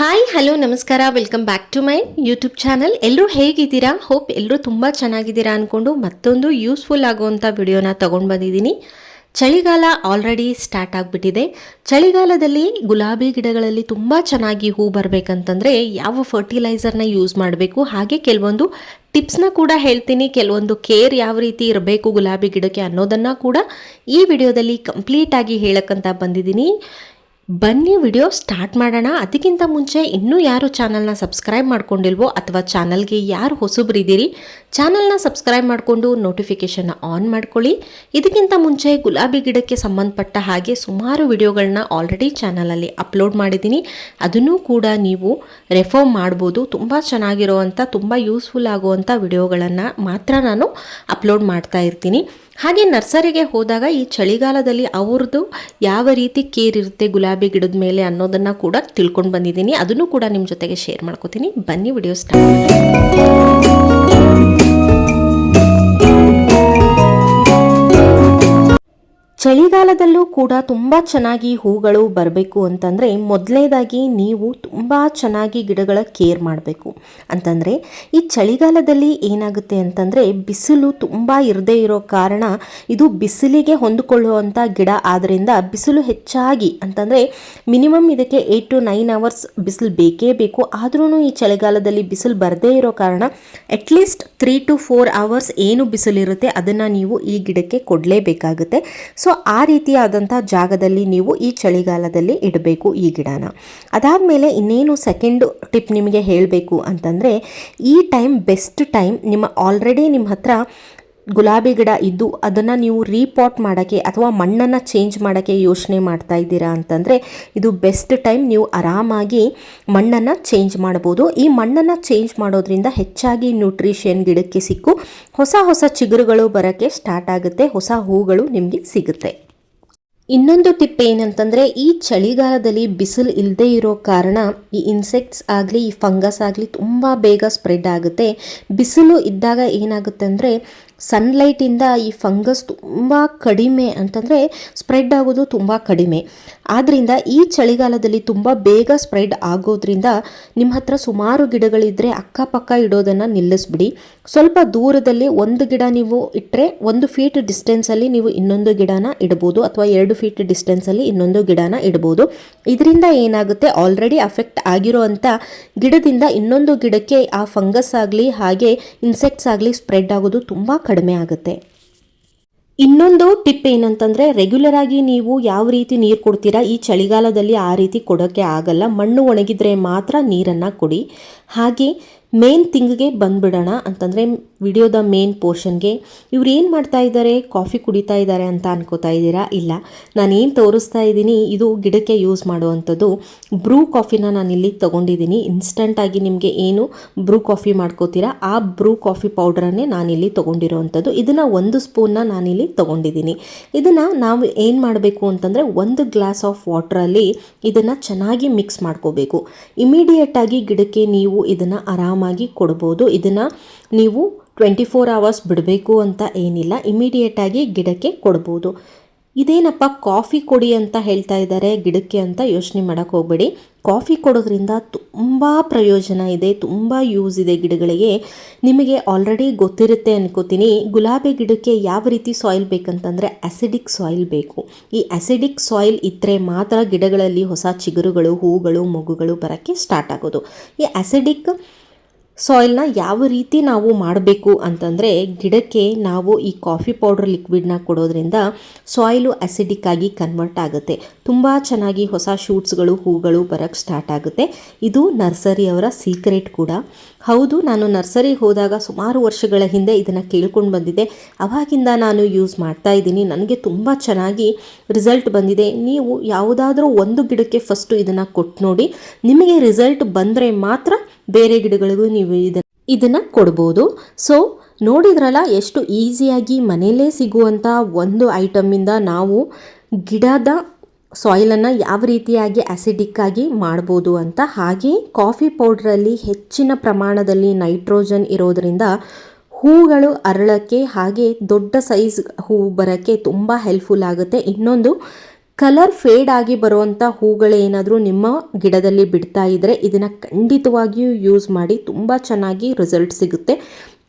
Hi hello ನಮಸ್ಕಾರ. Welcome back to my YouTube channel ಎಲ್ಲರೂ ಹೇಗಿದ್ದೀರಾ? ಹೋಪ್ ಎಲ್ಲರೂ ತುಂಬ ಚೆನ್ನಾಗಿದ್ದೀರಾ ಅಂದ್ಕೊಂಡು ಮತ್ತೊಂದು ಯೂಸ್ಫುಲ್ ಆಗುವಂಥ ವಿಡಿಯೋನ ತೊಗೊಂಡು ಬಂದಿದ್ದೀನಿ. ಚಳಿಗಾಲ ಆಲ್ರೆಡಿ ಸ್ಟಾರ್ಟ್ ಆಗಿಬಿಟ್ಟಿದೆ. ಚಳಿಗಾಲದಲ್ಲಿ ಗುಲಾಬಿ ಗಿಡಗಳಲ್ಲಿ ತುಂಬ ಚೆನ್ನಾಗಿ ಹೂ ಬರಬೇಕಂತಂದರೆ ಯಾವ ಫರ್ಟಿಲೈಸರ್ನ ಯೂಸ್ ಮಾಡಬೇಕು? ಹಾಗೆ ಕೆಲವೊಂದು ಟಿಪ್ಸ್ನ ಕೂಡ ಹೇಳ್ತೀನಿ. ಕೆಲವೊಂದು ಕೇರ್ ಯಾವ ರೀತಿ ಇರಬೇಕು ಗುಲಾಬಿ ಗಿಡಕ್ಕೆ ಅನ್ನೋದನ್ನು ಕೂಡ ಈ ವಿಡಿಯೋದಲ್ಲಿ ಕಂಪ್ಲೀಟಾಗಿ ಹೇಳಕ್ಕಂತ ಬಂದಿದ್ದೀನಿ. ಬನ್ನಿ ವಿಡಿಯೋ ಸ್ಟಾರ್ಟ್ ಮಾಡೋಣ. ಅದಕ್ಕಿಂತ ಮುಂಚೆ ಇನ್ನೂ ಯಾರು ಚಾನಲ್ನ ಸಬ್ಸ್ಕ್ರೈಬ್ ಮಾಡ್ಕೊಂಡಿಲ್ವೋ ಅಥವಾ ಚಾನಲ್ಗೆ ಯಾರು ಹೊಸಬ್ರಿದ್ದೀರಿ ಚಾನಲ್ನ ಸಬ್ಸ್ಕ್ರೈಬ್ ಮಾಡಿಕೊಂಡು ನೋಟಿಫಿಕೇಷನ್ನ ಆನ್ ಮಾಡ್ಕೊಳ್ಳಿ. ಇದಕ್ಕಿಂತ ಮುಂಚೆ ಗುಲಾಬಿ ಗಿಡಕ್ಕೆ ಸಂಬಂಧಪಟ್ಟ ಹಾಗೆ ಸುಮಾರು ವಿಡಿಯೋಗಳನ್ನ ಆಲ್ರೆಡಿ ಚಾನಲಲ್ಲಿ ಅಪ್ಲೋಡ್ ಮಾಡಿದ್ದೀನಿ. ಅದನ್ನು ಕೂಡ ನೀವು ರೆಫರ್ ಮಾಡ್ಬೋದು. ತುಂಬ ಚೆನ್ನಾಗಿರುವಂಥ ತುಂಬ ಯೂಸ್ಫುಲ್ ಆಗುವಂಥ ವಿಡಿಯೋಗಳನ್ನು ಮಾತ್ರ ನಾನು ಅಪ್ಲೋಡ್ ಮಾಡ್ತಾ ಇರ್ತೀನಿ. ಹಾಗೆ ನರ್ಸರಿಗೆ ಹೋದಾಗ ಈ ಚಳಿಗಾಲದಲ್ಲಿ ಅವ್ರದ್ದು ಯಾವ ರೀತಿ ಕೇರ್ ಇರುತ್ತೆ ಗುಲಾಬಿ ಗಿಡದ ಮೇಲೆ ಅನ್ನೋದನ್ನು ಕೂಡ ತಿಳ್ಕೊಂಡು ಬಂದಿದ್ದೀನಿ. ಅದನ್ನು ಕೂಡ ನಿಮ್ಮ ಜೊತೆಗೆ ಶೇರ್ ಮಾಡ್ಕೋತೀನಿ. ಬನ್ನಿ ವಿಡಿಯೋ ಸ್ಟಾರ್ಟ್ ಚಳಿಗಾಲದಲ್ಲೂ ಕೂಡ ತುಂಬ ಚೆನ್ನಾಗಿ ಹೂಗಳು ಬರಬೇಕು ಅಂತಂದರೆ ಮೊದಲನೇದಾಗಿ ನೀವು ತುಂಬ ಚೆನ್ನಾಗಿ ಗಿಡಗಳ ಕೇರ್ ಮಾಡಬೇಕು. ಅಂತಂದರೆ ಈ ಚಳಿಗಾಲದಲ್ಲಿ ಏನಾಗುತ್ತೆ ಅಂತಂದರೆ ಬಿಸಿಲು ತುಂಬ ಇರದೇ ಇರೋ ಕಾರಣ ಇದು ಬಿಸಿಲಿಗೆ ಹೊಂದಿಕೊಳ್ಳುವಂಥ ಗಿಡ. ಆದ್ದರಿಂದ ಬಿಸಿಲು ಹೆಚ್ಚಾಗಿ ಅಂತಂದರೆ ಮಿನಿಮಮ್ ಇದಕ್ಕೆ ಏಯ್ಟ್ ಟು ನೈನ್ ಅವರ್ಸ್ ಬಿಸಿಲು ಬೇಕೇ ಬೇಕು. ಆದ್ರೂ ಈ ಚಳಿಗಾಲದಲ್ಲಿ ಬಿಸಿಲು ಬರದೇ ಇರೋ ಕಾರಣ at least three to four hours ಏನು ಬಿಸಿಲಿರುತ್ತೆ ಅದನ್ನು ನೀವು ಈ ಗಿಡಕ್ಕೆ ಕೊಡಲೇಬೇಕಾಗುತ್ತೆ. ಸೊ ಆ ರೀತಿಯಾದಂಥ ಜಾಗದಲ್ಲಿ ನೀವು ಈ ಚಳಿಗಾಲದಲ್ಲಿ ಇಡಬೇಕು ಈ ಗಿಡನ. ಅದಾದಮೇಲೆ ಇನ್ನೇನು ಸೆಕೆಂಡ್ ಟಿಪ್ ನಿಮಗೆ ಹೇಳಬೇಕು ಅಂತಂದರೆ ಈ ಟೈಮ್ ಬೆಸ್ಟ್ ಟೈಮ್ ನಿಮ್ಮ ಆಲ್ರೆಡಿ ನಿಮ್ಮ ಹತ್ರ ಗುಲಾಬಿ ಗಿಡ ಇದ್ದು ಅದನ್ನು ನೀವು ರೀಪಾಟ್ ಮಾಡೋಕ್ಕೆ ಅಥವಾ ಮಣ್ಣನ್ನು ಚೇಂಜ್ ಮಾಡೋಕ್ಕೆ ಯೋಚನೆ ಮಾಡ್ತಾ ಇದ್ದೀರಾ ಅಂತಂದರೆ ಇದು ಬೆಸ್ಟ್ ಟೈಮ್ ನೀವು ಆರಾಮಾಗಿ ಮಣ್ಣನ್ನು ಚೇಂಜ್ ಮಾಡ್ಬೋದು. ಈ ಮಣ್ಣನ್ನು ಚೇಂಜ್ ಮಾಡೋದ್ರಿಂದ ಹೆಚ್ಚಾಗಿ ನ್ಯೂಟ್ರಿಷನ್ ಗಿಡಕ್ಕೆ ಸಿಕ್ಕು. ಹೊಸ ಹೊಸ ಚಿಗುರುಗಳು ಬರೋಕ್ಕೆ ಸ್ಟಾರ್ಟ್ ಆಗುತ್ತೆ. ಹೊಸ ಹೂಗಳು ನಿಮಗೆ ಸಿಗುತ್ತೆ. ಇನ್ನೊಂದು ಟಿಪ್ ಏನಂತಂದರೆ ಈ ಚಳಿಗಾಲದಲ್ಲಿ ಬಿಸಿಲು ಇಲ್ಲದೆ ಇರೋ ಕಾರಣ ಈ ಇನ್ಸೆಕ್ಟ್ಸ್ ಆಗಲಿ, ಈ ಫಂಗಸ್ ಆಗಲಿ ತುಂಬ ಬೇಗ ಸ್ಪ್ರೆಡ್ ಆಗುತ್ತೆ. ಬಿಸಿಲು ಇದ್ದಾಗ ಏನಾಗುತ್ತೆ ಅಂದರೆ ಸನ್ಲೈಟಿಂದ ಈ ಫಂಗಸ್ ತುಂಬ ಕಡಿಮೆ ಅಂತಂದರೆ ಸ್ಪ್ರೆಡ್ ಆಗೋದು ತುಂಬ ಕಡಿಮೆ. ಆದ್ದರಿಂದ ಈ ಚಳಿಗಾಲದಲ್ಲಿ ತುಂಬ ಬೇಗ ಸ್ಪ್ರೆಡ್ ಆಗೋದ್ರಿಂದ ನಿಮ್ಮ ಹತ್ರ ಸುಮಾರು ಗಿಡಗಳಿದ್ದರೆ ಅಕ್ಕಪಕ್ಕ ಇಡೋದನ್ನು ನಿಲ್ಲಿಸ್ಬಿಡಿ. ಸ್ವಲ್ಪ ದೂರದಲ್ಲಿ ಒಂದು ಗಿಡ ನೀವು ಇಟ್ಟರೆ ಒಂದು ಫೀಟ್ ಡಿಸ್ಟೆನ್ಸಲ್ಲಿ ನೀವು ಇನ್ನೊಂದು ಗಿಡನ ಇಡ್ಬೋದು ಅಥವಾ ಎರಡು ಫೀಟ್ ಡಿಸ್ಟೆನ್ಸಲ್ಲಿ ಇನ್ನೊಂದು ಗಿಡನ ಇಡ್ಬೋದು. ಇದರಿಂದ ಏನಾಗುತ್ತೆ? ಆಲ್ರೆಡಿ ಅಫೆಕ್ಟ್ ಆಗಿರೋ ಅಂಥ ಗಿಡದಿಂದ ಇನ್ನೊಂದು ಗಿಡಕ್ಕೆ ಆ ಫಂಗಸ್ ಆಗಲಿ ಹಾಗೆ ಇನ್ಸೆಕ್ಟ್ಸ್ ಆಗಲಿ ಸ್ಪ್ರೆಡ್ ಆಗೋದು ತುಂಬ ಕಡಿಮೆ ಆಗುತ್ತೆ. ಇನ್ನೊಂದು ಟಿಪ್ ಏನಂತಂದರೆ ರೆಗ್ಯುಲರ್ ಆಗಿ ನೀವು ಯಾವ ರೀತಿ ನೀರು ಕೊಡ್ತೀರಾ, ಈ ಚಳಿಗಾಲದಲ್ಲಿ ಆ ರೀತಿ ಕೊಡೋಕ್ಕೆ ಆಗಲ್ಲ. ಮಣ್ಣು ಒಣಗಿದ್ರೆ ಮಾತ್ರ ನೀರನ್ನು ಕೊಡಿ. ಹಾಗೆ ಮೇನ್ ಥಿಂಗ್ಗೆ ಬಂದ್ಬಿಡೋಣ ಅಂತಂದರೆ ವಿಡಿಯೋದ ಮೇನ್ ಪೋರ್ಷನ್ಗೆ ಇವ್ರು ಏನು ಮಾಡ್ತಾ ಇದ್ದಾರೆ? ಕಾಫಿ ಕುಡಿತಾ ಇದ್ದಾರೆ ಅಂತ ಅನ್ಕೋತಾ ಇದ್ದೀರಾ? ಇಲ್ಲ. ನಾನೇನು ತೋರಿಸ್ತಾ ಇದ್ದೀನಿ, ಇದು ಗಿಡಕ್ಕೆ ಯೂಸ್ ಮಾಡುವಂಥದ್ದು ಬ್ರೂ ಕಾಫಿನ ನಾನು ಇಲ್ಲಿ ತೊಗೊಂಡಿದ್ದೀನಿ. ಇನ್ಸ್ಟಂಟಾಗಿ ನಿಮಗೆ ಏನು ಬ್ರೂ ಕಾಫಿ ಮಾಡ್ಕೋತೀರಾ, ಆ ಬ್ರೂ ಕಾಫಿ ಪೌಡ್ರನ್ನೇ ನಾನಿಲ್ಲಿ ತೊಗೊಂಡಿರೋವಂಥದ್ದು. ಇದನ್ನು ಒಂದು ಸ್ಪೂನ್ನ ನಾನಿಲ್ಲಿ ತೊಗೊಂಡಿದ್ದೀನಿ. ಇದನ್ನು ನಾವು ಏನು ಮಾಡಬೇಕು ಅಂತಂದರೆ ಒಂದು ಗ್ಲಾಸ್ ಆಫ್ ವಾಟ್ರಲ್ಲಿ ಇದನ್ನು ಚೆನ್ನಾಗಿ ಮಿಕ್ಸ್ ಮಾಡ್ಕೋಬೇಕು. ಇಮಿಡಿಯೇಟಾಗಿ ಗಿಡಕ್ಕೆ ನೀವು ಇದನ್ನು ಆರಾಮಾಗಿ ಕೊಡ್ಬೋದು. ಇದನ್ನು ನೀವು ಟ್ವೆಂಟಿ ಫೋರ್ ಅವರ್ಸ್ ಬಿಡಬೇಕು ಅಂತ ಏನಿಲ್ಲ. ಇಮಿಡಿಯೇಟಾಗಿ ಗಿಡಕ್ಕೆ ಕೊಡ್ಬೋದು. ಇದೇನಪ್ಪ ಕಾಫಿ ಕೊಡಿ ಅಂತ ಹೇಳ್ತಾ ಇದ್ದಾರೆ. ಗಿಡಕ್ಕೆ ಅಂತ ಯೋಚನೆ ಮಾಡೋಕ್ಕೆ ಹೋಗಬೇಡಿ. ಕಾಫಿ ಕೊಡೋದ್ರಿಂದ ತುಂಬ ಪ್ರಯೋಜನ ಇದೆ. ತುಂಬ ಯೂಸ್ ಇದೆ ಗಿಡಗಳಿಗೆ. ನಿಮಗೆ ಆಲ್ರೆಡಿ ಗೊತ್ತಿರುತ್ತೆ ಅನ್ಕೋತೀನಿ. ಗುಲಾಬಿ ಗಿಡಕ್ಕೆ ಯಾವ ರೀತಿ ಸಾಯಿಲ್ ಬೇಕಂತಂದರೆ ಅಸಿಡಿಕ್ ಸಾಯಿಲ್ ಬೇಕು. ಈ ಅಸಿಡಿಕ್ ಸಾಯಿಲ್ ಇದ್ದರೆ ಮಾತ್ರ ಗಿಡಗಳಲ್ಲಿ ಹೊಸ ಚಿಗುರುಗಳು, ಹೂಗಳು, ಮೊಗ್ಗುಗಳು ಬರೋಕ್ಕೆ ಸ್ಟಾರ್ಟ್ ಆಗೋದು. ಈ ಅಸಿಡಿಕ್ ಸಾಯಿಲ್ನ ಯಾವ ರೀತಿ ನಾವು ಮಾಡಬೇಕು ಅಂತಂದರೆ ಗಿಡಕ್ಕೆ ನಾವು ಈ ಕಾಫಿ ಪೌಡರ್ ಲಿಕ್ವಿಡ್ನ ಕೊಡೋದ್ರಿಂದ ಸಾಯಿಲು ಅಸಿಡಿಕ್ ಆಗಿ ಕನ್ವರ್ಟ್ ಆಗುತ್ತೆ. ತುಂಬ ಚೆನ್ನಾಗಿ ಹೊಸ ಶೂಟ್ಸ್ಗಳು ಹೂಗಳು ಬರೋಕ್ಕೆ ಸ್ಟಾರ್ಟ್ ಆಗುತ್ತೆ. ಇದು ನರ್ಸರಿಯವರ ಸೀಕ್ರೆಟ್ ಕೂಡ. ಹೌದು, ನಾನು ನರ್ಸರಿಗೆ ಹೋದಾಗ ಸುಮಾರು ವರ್ಷಗಳ ಹಿಂದೆ ಇದನ್ನು ಕೇಳ್ಕೊಂಡು ಬಂದಿದ್ದೆ. ಅವಾಗಿಂದ ನಾನು ಯೂಸ್ ಮಾಡ್ತಾ ಇದ್ದೀನಿ. ನನಗೆ ತುಂಬ ಚೆನ್ನಾಗಿ ರಿಸಲ್ಟ್ ಬಂದಿದೆ. ನೀವು ಯಾವುದಾದ್ರೂ ಒಂದು ಗಿಡಕ್ಕೆ ಫಸ್ಟು ಇದನ್ನು ಕೊಟ್ಟು ನೋಡಿ. ನಿಮಗೆ ರಿಸಲ್ಟ್ ಬಂದರೆ ಮಾತ್ರ ಬೇರೆ ಗಿಡಗಳಿಗೂ ನೀವು ಇದನ್ನು ಇದನ್ನು ಕೊಡ್ಬೋದು. ಸೊ ನೋಡಿದ್ರಲ್ಲ, ಎಷ್ಟು ಈಸಿಯಾಗಿ ಮನೆಯಲ್ಲೇ ಸಿಗುವಂಥ ಒಂದು ಐಟಮಿಂದ ನಾವು ಗಿಡದ ಸಾಯಿಲನ್ನು ಯಾವ ರೀತಿಯಾಗಿ ಆ್ಯಸಿಡಿಕ್ಕಾಗಿ ಮಾಡ್ಬೋದು ಅಂತ ಹಾಗೆ ಕಾಫಿ ಪೌಡ್ರಲ್ಲಿ ಹೆಚ್ಚಿನ ಪ್ರಮಾಣದಲ್ಲಿ ನೈಟ್ರೋಜನ್ ಇರೋದರಿಂದ ಹೂಗಳು ಅರಳಕ್ಕೆ ಹಾಗೆ ದೊಡ್ಡ ಸೈಜ್ ಹೂ ಬರೋಕ್ಕೆ ತುಂಬ ಹೆಲ್ಪ್ಫುಲ್ ಆಗುತ್ತೆ. ಇನ್ನೊಂದು ಕಲರ್ ಫೇಡ್ ಆಗಿ ಬರುವಂಥ ಹೂಗಳೇನಾದರೂ ನಿಮ್ಮ ಗಿಡದಲ್ಲಿ ಬಿಡ್ತಾ ಇದ್ದರೆ ಇದನ್ನು ಖಂಡಿತವಾಗಿಯೂ ಯೂಸ್ ಮಾಡಿ ತುಂಬ ಚೆನ್ನಾಗಿ ರಿಸಲ್ಟ್ ಸಿಗುತ್ತೆ.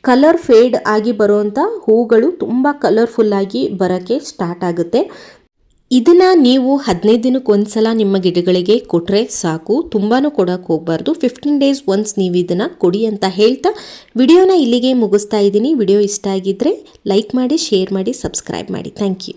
ಕಲರ್ ಫೇಡ್ ಆಗಿ ಬರುವಂಥ ಹೂಗಳು ತುಂಬ ಕಲರ್ಫುಲ್ಲಾಗಿ ಬರೋಕ್ಕೆ ಸ್ಟಾರ್ಟ್ ಆಗುತ್ತೆ. ಇದನ್ನು ನೀವು ಹದಿನೈದು ದಿನಕ್ಕೆ ಒಂದ್ಸಲ ನಿಮ್ಮ ಗಿಡಗಳಿಗೆ ಕೊಟ್ಟರೆ ಸಾಕು. ತುಂಬಾ ಕೊಡೋಕೆ ಹೋಗಬಾರ್ದು. ಫಿಫ್ಟೀನ್ ಡೇಸ್ ಒನ್ಸ್ ನೀವು ಇದನ್ನು ಕೊಡಿ ಅಂತ ಹೇಳ್ತಾ ವಿಡಿಯೋನ ಇಲ್ಲಿಗೆ ಮುಗಿಸ್ತಾ ಇದ್ದೀನಿ. ವಿಡಿಯೋ ಇಷ್ಟ ಆಗಿದ್ದರೆ ಲೈಕ್ ಮಾಡಿ, ಶೇರ್ ಮಾಡಿ, ಸಬ್ಸ್ಕ್ರೈಬ್ ಮಾಡಿ. Thank you